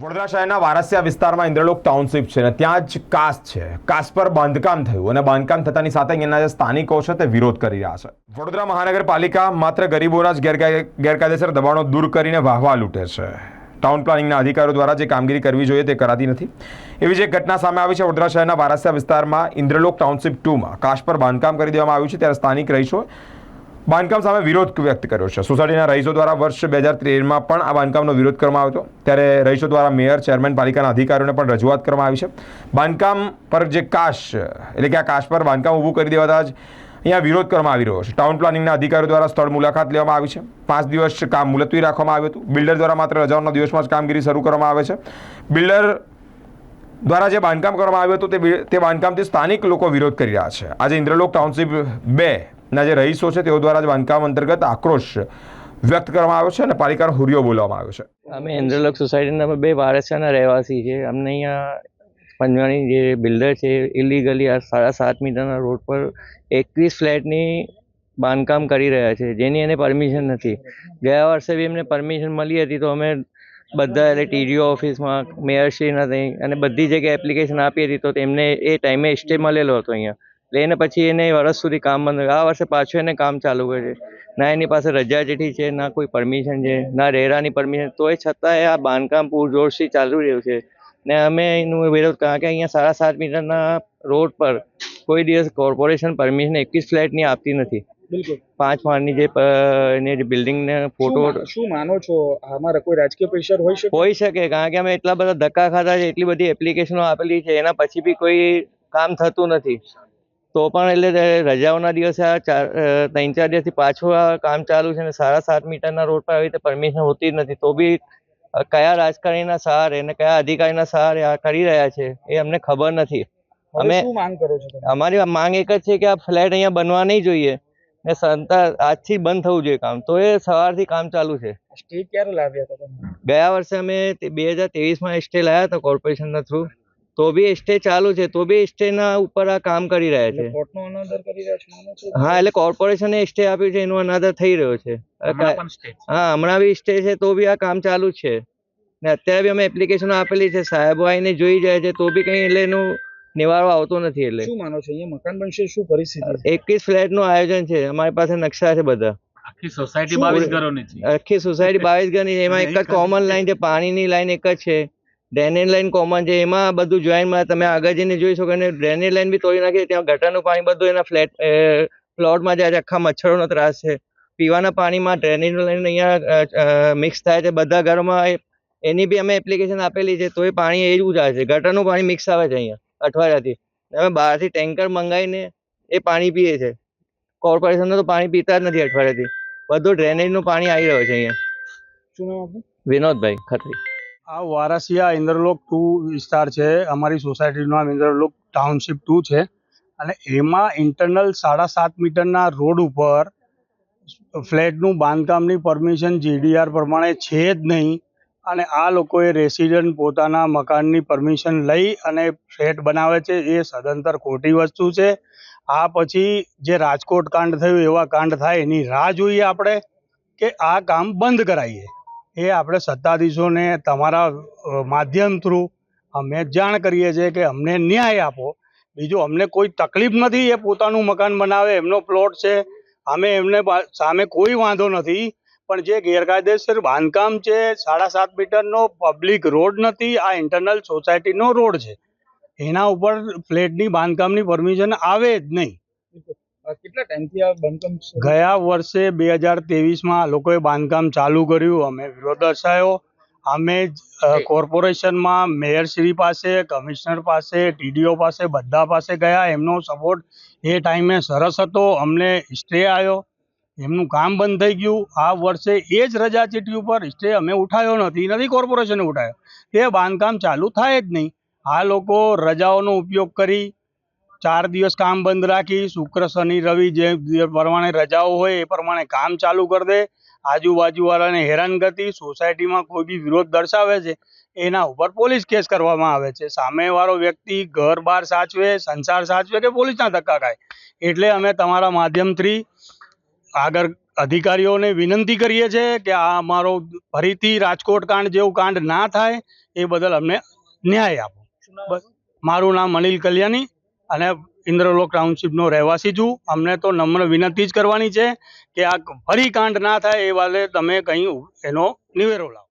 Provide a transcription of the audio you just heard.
વડોદરા શહેરના વારસિયા વિસ્તારમાં ઇન્દ્રલોક ટાઉનશીપ છે અને ત્યાં જ કાસ છે. કાસ પર બાંધકામ થયું અને બાંધકામ થતાની સાથે અહીંયાના જે સ્થાનિકો છે તે વિરોધ કરી રહ્યા છે. વડોદરા મહાનગરપાલિકા માત્ર ગરીબોના જ ગેરકાય- ગેરકાયદેસર દબાણો દૂર કરીને વાહવા લૂંટે છે. ટાઉન પ્લાનિંગના અધિકારીઓ દ્વારા જે કામગીરી કરવી જોઈએ તે કરાતી નથી. એવી જે ઘટના સામે આવી છે. વડોદરા શહેરના વારસિયા વિસ્તારમાં ઇન્દ્રલોક ટાઉનશીપ ટુમાં કાશ પર બાંધકામ કરી દેવામાં આવ્યું છે. ત્યારે સ્થાનિક રહીશો બાંધકામ સામે વિરોધ વ્યક્ત કર્યો છે. સોસાયટીના રહીશો દ્વારા વર્ષ બે હજાર તેરમાં પણ આ બાંધકામનો વિરોધ કરવામાં આવ્યો હતો. ત્યારે રહીશો દ્વારા મેયર, ચેરમેન, પાલિકાના અધિકારીઓને પણ રજૂઆત કરવામાં આવી છે. બાંધકામ પર જે કાશ, એટલે કે આ કાશ પર બાંધકામ ઊભું કરી દેવાતા જ અહીંયા વિરોધ કરવામાં આવી રહ્યો છે. ટાઉન પ્લાનિંગના અધિકારીઓ દ્વારા સ્થળ મુલાકાત લેવામાં આવી છે. પાંચ દિવસ કામ મુલતવી રાખવામાં આવ્યું હતું. બિલ્ડર દ્વારા માત્ર રજાઓના દિવસમાં જ કામગીરી શરૂ કરવામાં આવે છે. બિલ્ડર દ્વારા જે બાંધકામ કરવામાં આવ્યું હતું તે તે બાંધકામથી સ્થાનિક લોકો વિરોધ કરી રહ્યા છે. આજે ઇન્દ્રલોક ટાઉનશીપ બે ના, જે રહીશો છે, તેઓ દ્વારા જ બાંધકામ અંતર્ગત આક્રોશ વ્યક્ત કરવામાં આવ્યો છે અને પાલિકાનો હુરિયો બોલવામાં આવ્યો છે. અમે ઇન્દ્રલોક સોસાયટીના અમે બે વારસિયાના રહેવાસી છે અમને અહીંયા પંજવાની જે બિલ્ડર છે ઇલીગલી આ સાડા સાત મીટરના રોડ પર એકવીસ ફ્લેટની બાંધકામ કરી રહ્યા છે. જેની એને પરમિશન નથી. ગયા વર્ષે બી એમને પરમિશન મળી હતી, તો અમે બધા એટલે ટીડીઓ ઓફિસમાં, મેયરશ્રીના ત્યાં, અને બધી જગ્યાએ એપ્લિકેશન આપી હતી, તો તેમને એ ટાઈમે સ્ટે મળેલો હતો અહીંયા. એટલે એને પછી એને વર્ષ સુધી કામ બંધ આ વર્ષે પાછું એને કામ ચાલુ કરે છે. ના એની પાસે રજા જેઠી છે ના કોઈ પરમિશન છે ના રેરાની પરમિશન તોય છતાંય આ બાંધકામ પૂરજોશથી ચાલુ રહ્યું છે. ને અમે એનું વિરોધ કારણ કે અહીંયા સાડા સાત મીટરના રોડ પર કોઈ દિવસ કોર્પોરેશન પરમિશન એકવીસ ફ્લેટની આપતી નથી. બિલકુલ. પાંચ માળની જે એની જે બિલ્ડિંગને ફોટો શું માનો છો? અમારા કોઈ રાજકીય પ્રેશર હોઈ શકે? હોઈ શકે કારણ કે અમે એટલા બધા ધક્કા ખાધા છે એટલી બધી એપ્લિકેશનો આપેલી છે એના પછી બી કોઈ કામ થતું નથી. તો પણ એટલે રજાઓના દિવસે આ ચાર ત્રણ ચાર દિવસથી પાછું આ કામ ચાલુ છે ને સાડા સાત મીટરના રોડ પર આવી રીતે પરમિશન હોતી જ નથી. તો બી કયા રાજકારણીના સહારે અને કયા અધિકારીના સહારે આ કરી રહ્યા છે એ અમને ખબર નથી. અમે અમારી માંગ એક જ છે કે આ ફ્લેટ અહીંયા બનવા નહીં જોઈએ ને સંતા આજથી બંધ થવું જોઈએ કામ. તો એ સવારથી કામ ચાલુ છે. સ્ટે ક્યારે લાવ્યા હતા ગયા વર્ષે અમે બે હજાર ત્રેવીસમાં સ્ટે લાવ્યા હતા કોર્પોરેશનના થ્રુ. તો બી સ્ટે ચાલુ છે તો બી સ્ટેના ઉપર આ કામ કરી રહ્યા છે. કોર્ટનો અનાદર કરી રહ્યા છો હા એટલે કોર્પોરેશને સ્ટે આપ્યું છે એનો અનાદર થઈ રહ્યો છે. હા હમણાં બી સ્ટે છે તો બી આ કામ ચાલુ જ છે. ને અત્યારે બી અમે એપ્લિકેશનો આપેલી છે સાહેબો આવીને જોઈ જાય છે તો બી કંઈ એટલે એનું નિવારો આવતો નથી એટલે. શું માનો છો અહીંયા મકાન બનશે શું પરિસ્થિતિ એકવીસ ફ્લેટનું આયોજન છે અમારી પાસે નકશા છે બધા. આખી સોસાયટી બાવીસ? ઘરોની છે. આખી સોસાયટી બાવીસ ઘરની એમાં એક જ કોમન લાઈન છે. પાણીની લાઈન એક જ છે. ડ્રેનેજ લાઈન કોમન છે. એમાં બધું જોઈનમાં તમે આગળ જઈને જોઈ શકો અને ડ્રેનેજ લાઈન બી તોડી નાખી. ત્યાં ગટરનું પાણી બધું એના ફ્લેટ પ્લોટમાં જાય છે. આખા મચ્છરોનો ત્રાસ છે. પીવાના પાણીમાં ડ્રેનેજ લાઈન અહીંયા મિક્સ થાય છે. બધા ઘરોમાં એની બી અમે એપ્લિકેશન આપેલી છે. તો એ પાણી એ જ છે. ગટરનું પાણી મિક્સ આવે છે અહીંયા અઠવાડિયાથી. અમે બહારથી ટેન્કર મંગાવીને એ પાણી પીએ છે. કોર્પોરેશનનું તો પાણી પીતા જ નથી અઠવાડિયાથી. બધું ડ્રેનેજનું પાણી આવી રહ્યું છે અહીંયા. શું વિનોદભાઈ ખત્રી. આ વારાસિયા ઇન્દ્રલોક ટુ વિસ્તાર છે. અમારી સોસાયટીનું નામ ઇન્દ્રલોક ટાઉનશીપ ટુ છે. અને એમાં ઇન્ટરનલ સાડા સાત મીટરના રોડ ઉપર ફ્લેટનું બાંધકામની પરમિશન જીડીઆર પ્રમાણે છે જ નહીં. અને આ લોકોએ રેસિડન્ટ પોતાના મકાનની પરમિશન લઈ અને ફ્લેટ બનાવે છે. એ સદંતર ખોટી વસ્તુ છે. આ પછી જે રાજકોટ કાંડ થયું એવા કાંડ થાય એની રાહ જોઈએ આપણે કે આ કામ બંધ કરાવીએ એ આપણે સત્તાધીશોને તમારા માધ્યમ થ્રુ અમે જાણ કરીએ છીએ કે અમને ન્યાય આપો. બીજું, અમને કોઈ તકલીફ નથી એ પોતાનું મકાન બનાવે, એમનો પ્લોટ છે. અમે એમને સામે કોઈ વાંધો નથી. પણ જે ગેરકાયદેસર બાંધકામ છે, સાડા સાત મીટરનો પબ્લિક રોડ નથી, આ ઇન્ટરનલ સોસાયટીનો રોડ છે. એના ઉપર ફ્લેટની બાંધકામની પરમિશન આવે જ નહીં. કેટલા ટાઈમથી આ બાંધકામ ગયા વર્ષે બે હજાર તેવીસમાં લોકોએ બાંધકામ ચાલુ કર્યું. અમે વિરોધ દર્શાવ્યો. અમે કોર્પોરેશનમાં મેયરશ્રી પાસે કમિશનર પાસે ટીડીઓ પાસે બધા પાસે ગયા. એમનો સપોર્ટ એ ટાઈમે સરસ હતો. અમને સ્ટે આવ્યો એમનું કામ બંધ થઈ ગયું. આ વર્ષે એ જ રજા ચીઠી ઉપર સ્ટે અમે ઉઠાવ્યો નથી. નથી કોર્પોરેશને ઉઠાવ્યો તે બાંધકામ ચાલુ થાય જ નહીં. આ લોકો રજાઓનો ઉપયોગ કરી ચાર દિવસ કામ બંધ રાખી શુક્ર શનિ રવિ જે પ્રમાણે રજાઓ હોય એ પ્રમાણે કામ ચાલુ કરી દે. આજુબાજુવાળાને હેરાનગતિ સોસાયટીમાં કોઈ બી વિરોધ દર્શાવે છે એના ઉપર પોલીસ કેસ કરવામાં આવે છે. સામેવાળો વ્યક્તિ ઘર બાર સાચવે સંસાર સાચવે કે પોલીસના ધક્કા ખાય? એટલે અમે તમારા માધ્યમથી આગળ અધિકારીઓને વિનંતી કરીએ છીએ કે આ અમારો ફરીથી રાજકોટ કાંડ જેવું કાંડ ના થાય એ બદલ અમને ન્યાય આપો. મારું નામ અનિલ કલ્યાણી. અને ઇન્દ્રલોક ટાઉનશીપનો રહેવાસી છું. અમને તો નમ્ર વિનંતી જ કરવાની છે કે આ ફરી કાંડ ના થાય એ વાલે તમે કંઈ એનો નિવેરો લાવો.